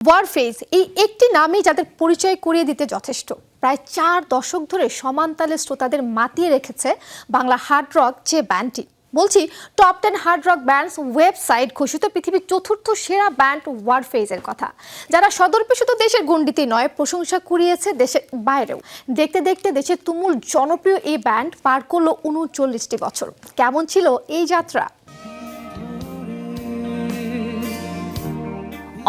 ওয়ারফেজ এই একটি নামই যাদের পরিচয় করিয়ে দিতে যথেষ্ট। প্রায় চার দশক ধরে সমানতালে শ্রোতাদের মাতিয়ে রেখেছে বাংলা হার্ড রক যে ব্যান্ডটি বলছি top ten hard rock bands website ঘোষিত পৃথিবীর চতুর্থ সেরা ব্যান্ড ওয়ারফেজের কথা। যারা সদর্পে শুধু দেশের গণ্ডিতে নয়, প্রশংসা কুড়িয়েছে দেশের বাইরেও। দেখতে দেখতে দেশের তুমুল জনপ্রিয় এই ব্যান্ড পার করল উনচল্লিশটি বছর। কেমন ছিল এই যাত্রা?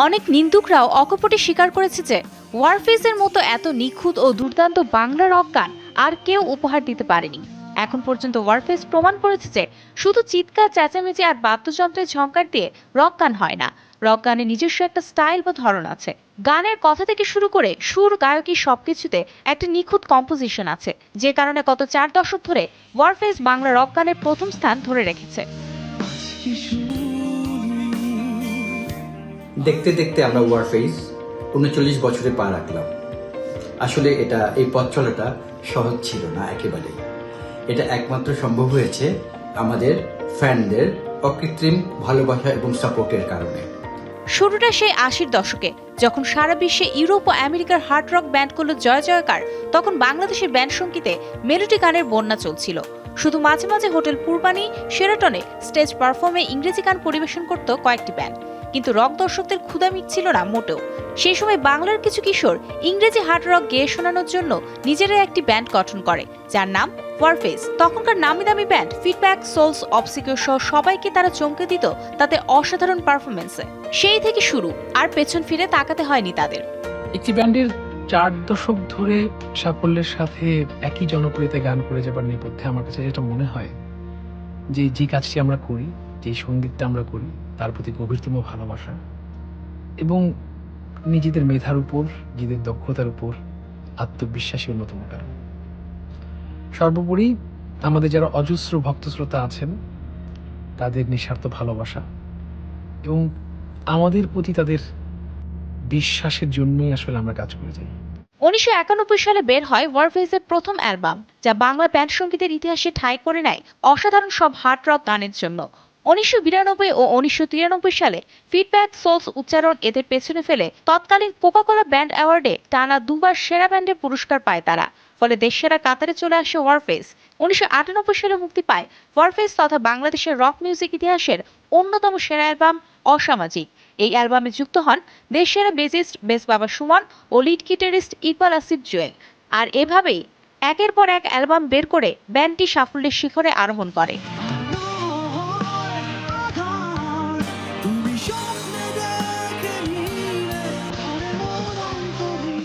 অনেক নিন্দুকরাও অকপটে স্বীকার করেছে যে ওয়ারফেজের মতো এত নিখুঁত ও দুর্দান্ত বাংলা রক গান আর কেউ উপহার দিতে পারেনি। এখন পর্যন্ত ওয়ারফেজ প্রমাণ করেছে যে শুধু চিৎকার, চেঁচামেচি আর বাদ্যযন্ত্রের ঝঙ্কার দিয়ে রক গান হয় না। রক গানে নিজস্ব একটা স্টাইল বা ধরন আছে। গানের কথা থেকে শুরু করে সুর, গায়কী সবকিছুতে একটা নিখুঁত কম্পোজিশন আছে, যে কারণে গত চার দশক ধরে ওয়ারফেজ বাংলা রক গানের প্রথম স্থান ধরে রেখেছে। দেখতে দেখতে আমরা ওয়ারফেস উনচল্লিশ বছরে পা রাখলাম। আসলে এটা, এই পথ চলাটা সহজ ছিল না একেবারেই। এটা একমাত্র সম্ভব হয়েছে আমাদের ফ্যানদের অকৃত্রিম ভালোবাসা এবং সাপোর্টের কারণে। শুরুটা সেই আশির দশকে, যখন সারা বিশ্বে ইউরোপ ও আমেরিকার হার্ড রক ব্যান্ডগুলো জয় জয়কার, তখন বাংলাদেশের ব্যান্ড সঙ্গীতে মেলোডি গানের বন্যা চলছিল। শুধু মাঝে মাঝে হোটেল পূর্বানি শেরাটনে স্টেজ পারফর্মে ইংরেজি গান পরিবেশন করত কয়েকটি ব্যান্ড কিন্তু রক দর্শকদের ক্ষুধা মিটছিল না মোটেও। সেই সময় বাংলার কিছু কিশোর ইংরেজি হার্ড রক গেয়ে শোনানোর জন্য নিজেরাই একটি ব্যান্ড গঠন করে, যার নাম ওয়ারফেস তখনকার নামি দামি ব্যান্ড ফিডব্যাক সোলস অবসিকিউর সহ সবাইকে তারা চমকে দিত তাতে অসাধারণ পারফরমেন্সে সেই থেকে শুরু, আর পেছন ফিরে তাকাতে হয়নি তাদের। একটি ব্যান্ডের চার দশক ধরে সাফল্যের সাথে একই জনপ্রিয়তা গান করে যাবার নেপথ্যে আমার কাছে যেটা মনে হয়, যে যে কাজটি আমরা করি, যে সঙ্গীতটা আমরা করি তার প্রতি গভীরতম ভালোবাসা এবং নিজেদের মেধার উপর, নিজেদের দক্ষতার উপর আত্মবিশ্বাসী অন্যতম কারণ। সর্বোপরি আমাদের যারা অজস্র ভক্ত শ্রোতা আছেন, তাদের নিঃস্বার্থ ভালোবাসা এবং আমাদের প্রতি তাদের বিশ্বাসের জন্যই আসলে আমরা কাজ করে যাই। উনিশশো একানব্বই সালে বের হয় ওয়ারফেজের প্রথম অ্যালবাম, যা বাংলা ব্যান্ড সঙ্গীতের ইতিহাসে ঠাঁই করে নেয় অসাধারণ সব হার্ড রক গানের জন্য। উনিশশো বিরানব্বই ও উনিশশো তিরানব্বই সালে ফিডব্যাক সোলস উচ্চারণ এদের পেছনে ফেলে তৎকালীন কোকাকোলা ব্যান্ড অ্যাওয়ার্ডে টানা দুবার সেরা ব্যান্ডের পুরস্কার পায় তারা। ফলে দেশসেরা কাতারে চলে আসে ওয়ারফেস উনিশশো আটানব্বই সালে মুক্তি পায় ওয়ারফেস তথা বাংলাদেশের রক মিউজিক ইতিহাসের অন্যতম সেরা অ্যালবাম অসামাজিক। এই অ্যালবামে যুক্ত হন দেশসেরা বেজিস্ট, বেস বাবা সুমন ও লিড গিটারিস্ট ইকবাল আসিফ জুয়েল। আর এভাবেই একের পর এক অ্যালবাম বের করে ব্যান্ডটি সাফল্যের শিখরে আরোহণ করে।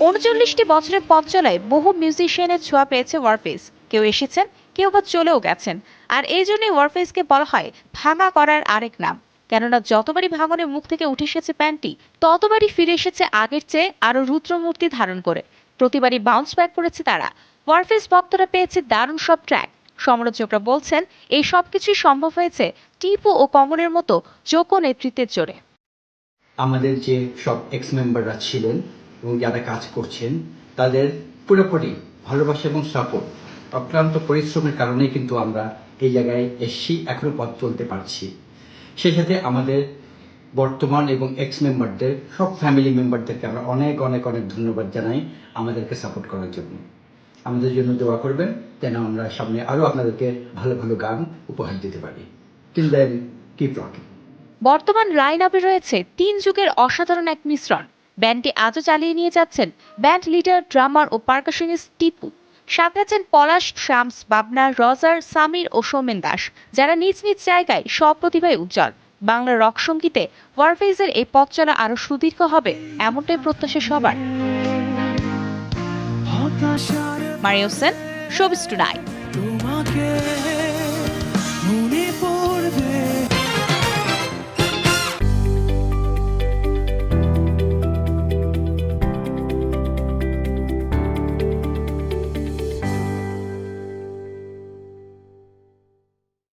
উনচল্লিশটি বছরের পথ চলায় বহু মিউজিশিয়ানের ছোঁয়া পেয়েছে ওয়ারফেস কেউ এসেছেন, কেউ বা চলেও গেছেন। আর এই জন্যই ওয়ারফেসকে বলা হয় ভাঙা করার আরেক নাম। কেননা যতবারই ভাঙনের মুখ থেকে উঠে এসেছে প্যান্টটি, ততবারই ফিরে এসেছে আগের চেয়ে আরও রুদ্রমূর্তি ধারণ করে। প্রতিবারই বাউন্স ব্যাক করেছে তারা। ওয়ারফেস ভক্তরা পেয়েছে দারুণ সব ট্র্যাক সমালোচকরা বলছেন, এই সব কিছুই সম্ভব হয়েছে টিপু ও কমনের মতো যোগ্য নেতৃত্বের জোরে। আমাদের যে সব এক্স মেম্বাররা ছিলেন এবং যারা কাজ করছেন, তাদের পুরোপুরি ভালোবাসা এবং সাপোর্ট অক্লান্ত পরিশ্রমের কারণেই কিন্তু আমরা এই জায়গায় এসছি, এখনও পথ চলতে পারছি। সেই সাথে আমাদের বর্তমান এবং এক্স মেম্বারদের সব ফ্যামিলি মেম্বারদেরকে আমরা অনেক অনেক অনেক ধন্যবাদ জানাই আমাদেরকে সাপোর্ট করার জন্য। আমাদের জন্য দোয়া করবেন যেন আমরা সামনে আরও আপনাদেরকে ভালো ভালো গান উপহার দিতে পারি। টিল দেন কিপ রকিং বর্তমান লাইন আপে রয়েছে তিন যুগের অসাধারণ এক মিশ্রণ। ব্যান্ডটি আজও চালিয়ে নিয়ে যাচ্ছেন ব্যান্ড লিডার ড্রামার ও পার্কাশনিস্ট টিপু। সাথে আছেন পলাশ শামস বাবনা রজার সামির ও সৌমেন দাস যারা নিজ নিজ জায়গায় সব প্রতিভায় উজ্জ্বল। বাংলা রক সঙ্গীতে ওয়ারফেজের এই পথ চলা আরও সুদীর্ঘ হবে এমনটাই প্রত্যাশা সবার। Mario Sen showbiz tonight